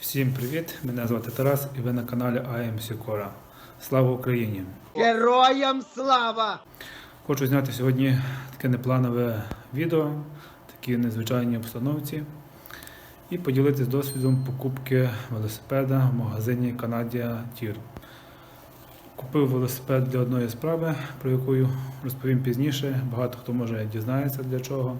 Всім привіт! Мене звати Тарас і ви на каналі IM Sicora. Слава Україні! Героям слава! Хочу зняти сьогодні таке непланове відео, такі незвичайні обстановці, і поділитися досвідом покупки велосипеда в магазині Canadian Tire. Купив велосипед для одної справи, про яку розповім пізніше. Багато хто може дізнається для чого.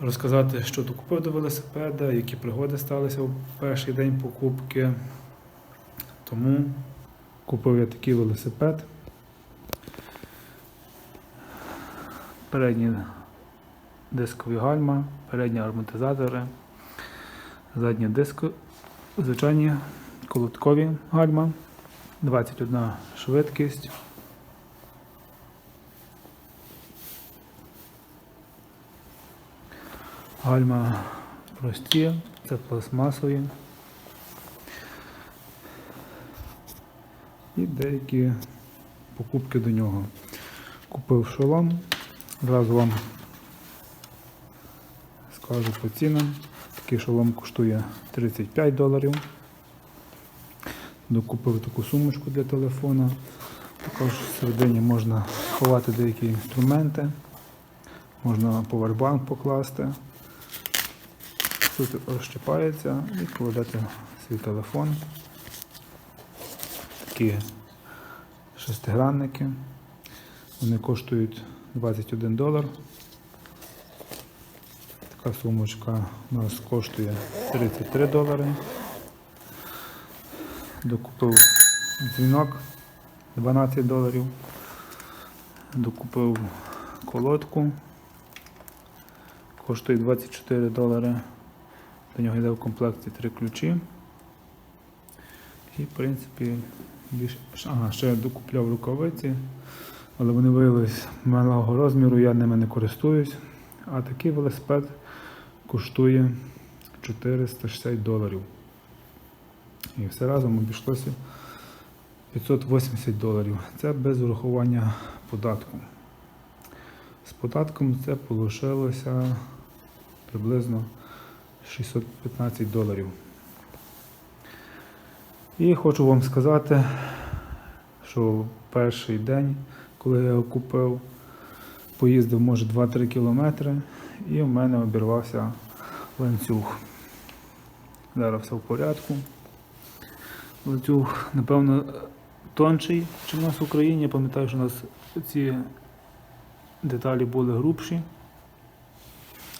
Розказати, що тут купив до велосипеда, які пригоди сталися у перший день покупки. Тому купив я такий велосипед. Передні дискові гальма, передні амортизатори, задні диско, звичайні колодкові гальма, 21 швидкість. Гальма прості, це пластмасові. І деякі покупки до нього. Купив шолом. Зразу вам скажу по цінам. Такий шолом коштує 35 доларів. Докупив таку сумочку для телефона. Також всередині можна ховати деякі інструменти. Можна повербанк покласти. Тут розчіпається і кладете свій телефон. Такі шестигранники. Вони коштують 21 долар. Така сумочка у нас коштує 33 долари. Докупив дзвінок 12 доларів. Докупив колодку. Коштує 24 долари. До нього йде в комплекті три ключі. І в принципі більше. Ага, ще я докупляв рукавиці, але вони виявилися малого розміру, я ними не користуюсь. А такий велосипед коштує 460 доларів. І все разом обійшлося 580 доларів. Це без урахування податку. З податком це вийшло приблизно 615 доларів. І хочу вам сказати, що перший день, коли я його купив, поїздив може 2-3 кілометри, і в мене обірвався ланцюг. Зараз все в порядку. Ланцюг, напевно, тонший, ніж у нас в Україні. Я пам'ятаю, що у нас ці деталі були грубші.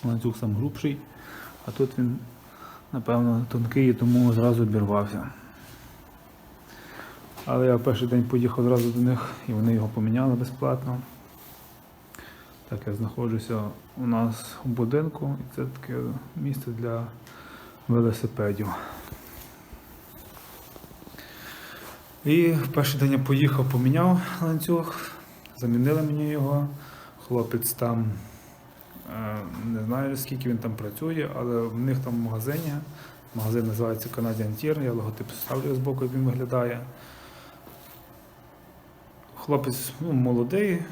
Ланцюг сам грубший, а тут він, напевно, тонкий тому зразу обірвався. Але я в перший день поїхав одразу до них і вони його поміняли безплатно. Так, я знаходжуся у нас у будинку і це таке місце для велосипедів. І перший день я поїхав, поміняв ланцюг, замінили мені його. Хлопець там, не знаю скільки він там працює, але в них там в магазині. Магазин називається Canadian Tire, я логотип ставлю з боку, як він виглядає. Хлопець ну, молодий,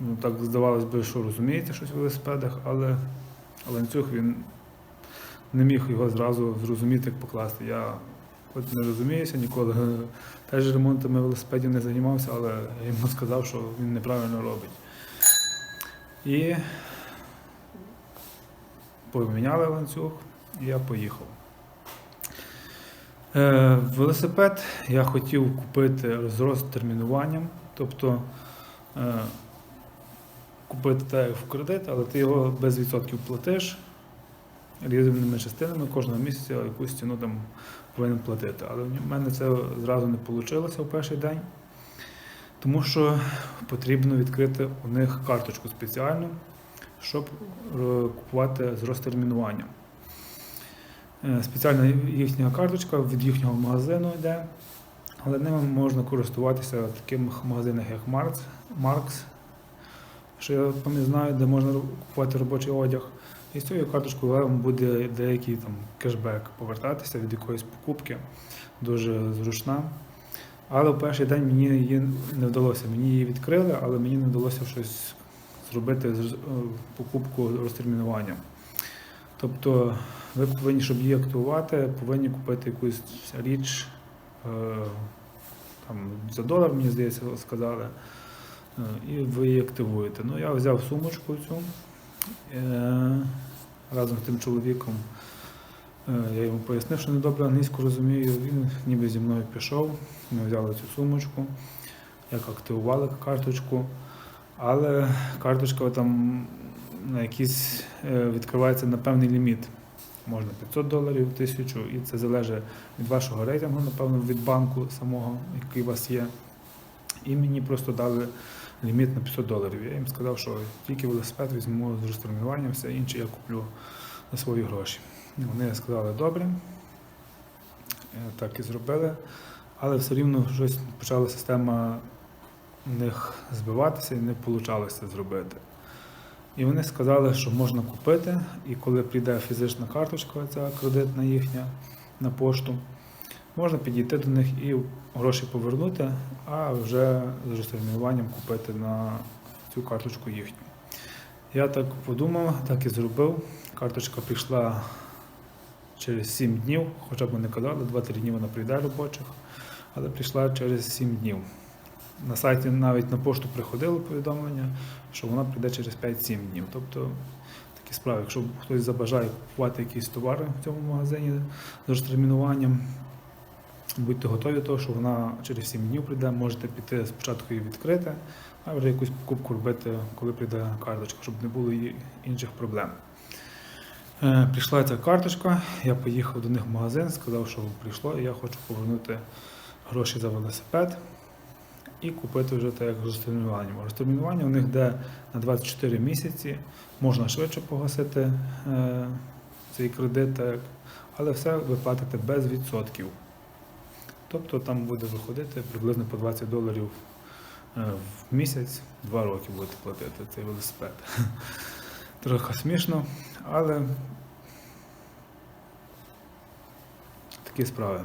ну так здавалось би, що розуміється щось в велосипедах, але ланцюг він не міг його зразу зрозуміти, як покласти. Я хоч не розуміюся, ніколи теж ремонтами велосипедів не займався, але я йому сказав, що він неправильно робить. І поміняли ланцюг, і я поїхав. Е, велосипед я хотів купити з розтермінуванням, тобто е, купити так в кредит, але ти його без відсотків платиш різними частинами кожного місяця якусь ціну там повинен платити. Але в мене це зразу не вийшло в перший день, тому що потрібно відкрити у них карточку спеціальну, щоб е, купувати з розтермінуванням. Е, Спеціальна їхня карточка від їхнього магазину йде, але ними можна користуватися в таких магазинах, як Marks, Marks, що я пам'ятаю, де можна купувати робочий одяг. І з цією карточкою вам буде деякий там кешбек повертатися від якоїсь покупки. Дуже зручна. Але в перший день мені її не вдалося. Мені її відкрили, але мені не вдалося щось зробити е, покупку розтермінуванням. Тобто ви повинні, щоб її активувати, повинні купити якусь річ е, там, за долар, мені здається, сказали. Е, І ви її активуєте. Ну, я взяв сумочку цю разом з тим чоловіком. Я йому пояснив, що недобре англійську розумію. Він ніби зі мною пішов. Ми взяли цю сумочку, як активували карточку. Але карточка там на якийсь е, відкривається на певний ліміт. Можна 500 доларів, 1000, і це залежить від вашого рейтингу, напевно, від банку самого, який у вас є. І мені просто дали ліміт на 500 доларів. Я їм сказав, що тільки велосипед візьму з розтермінуванням, все інше я куплю за свої гроші. Вони сказали добре, Е, так і зробили, але все рівно щось почала система в них збиватися і не вийшло зробити. І вони сказали, що можна купити, і коли прийде фізична карточка, ця кредитна їхня на пошту, можна підійти до них і гроші повернути, а вже з розтермінуванням купити на цю карточку їхню. Я так подумав, так і зробив. Карточка прийшла через 7 днів, хоча б вони казали, 2-3 дні вона прийде робочих, але прийшла через 7 днів. На сайті навіть на пошту приходило повідомлення, що вона прийде через 5-7 днів. Тобто такі справи, якщо хтось забажає купувати якісь товари в цьому магазині з розтермінуванням, будьте готові до того, що вона через 7 днів прийде, можете піти спочатку її відкрити, а вже якусь покупку робити, коли прийде карточка, щоб не було інших проблем. Е, Прийшла ця карточка, я поїхав до них в магазин, сказав, що прийшло, і я хочу повернути гроші за велосипед і купити вже так як з розтермінуванням. Розтермінування у них йде на 24 місяці, можна швидше погасити е, цей кредит, так, але все ви платите без відсотків. Тобто там буде виходити приблизно по 20 доларів е, в місяць, 2 роки будете платити цей велосипед. Трохи смішно, але такі справи.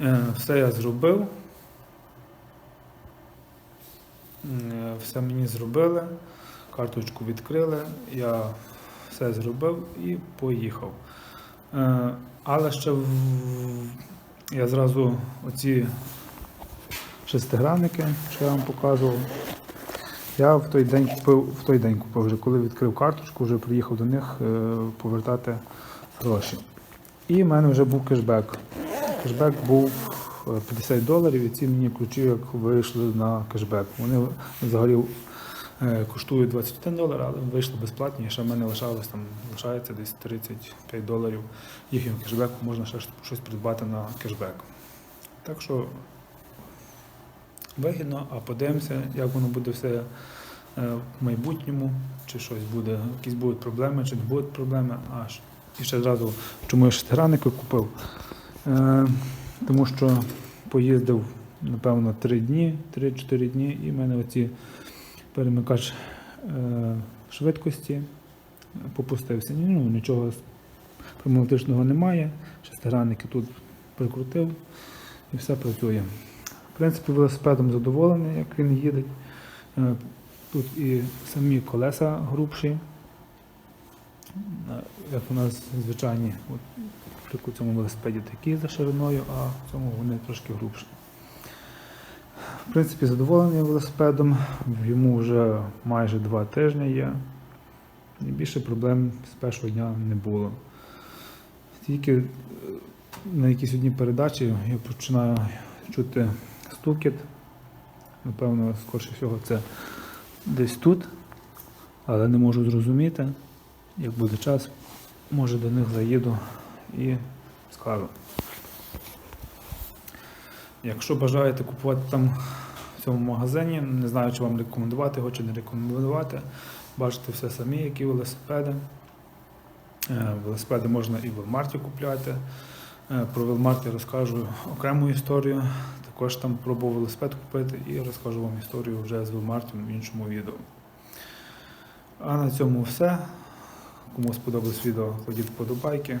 Е, Все я зробив. Е, Все мені зробили, карточку відкрили, я все зробив і поїхав. Е, Але ще в- я зразу оці шестигранники, що я вам показував. Я в той день купив, в той день купив вже, коли відкрив карточку, вже приїхав до них е, повертати гроші. І в мене вже був кешбек. Кешбек був 50 доларів, і ці мені ключі як вийшли на кешбек. Вони взагалі е, коштують 21 долар, але вийшли безплатні. І ще в мене лишалось там лишається десь 35 доларів їхнього кешбеку, можна ще щось придбати на кешбек. Так що вигідно, а подивимося, як воно буде все е, в майбутньому, чи щось буде, якісь будуть проблеми, чи не будуть проблеми. А і ще зразу, чому я шестигранники купив? Е, тому що поїздив, напевно, 3 дні, 3-4 дні, і в мене оці перемикач е, швидкості попустився. Ну, нічого пневматичного немає. Шестигранники тут прикрутив і все працює. В принципі, велосипедом задоволений, як він їде. Е, Тут і самі колеса грубші, е, як у нас звичайні, от, при цьому велосипеді такі за шириною, а в цьому вони трошки грубші. В принципі, задоволений велосипедом, йому вже майже два тижні є. І більше проблем з першого дня не було. Тільки е, на якійсь одній передачі я починаю чути стукіт. Напевно, скоріше всього, це десь тут, але не можу зрозуміти. Як буде час, може до них заїду і скажу. Якщо бажаєте купувати там в цьому магазині, не знаю, чи вам рекомендувати його, чи не рекомендувати, бачите все самі, які велосипеди. Е, Велосипеди можна і в Велмарті купляти. Е, Про Велмарт розкажу окрему історію. Також там пробував велосипед купити і розкажу вам історію вже з Велмартом в іншому відео. А на цьому все. Кому сподобалось відео, кладіть вподобайки.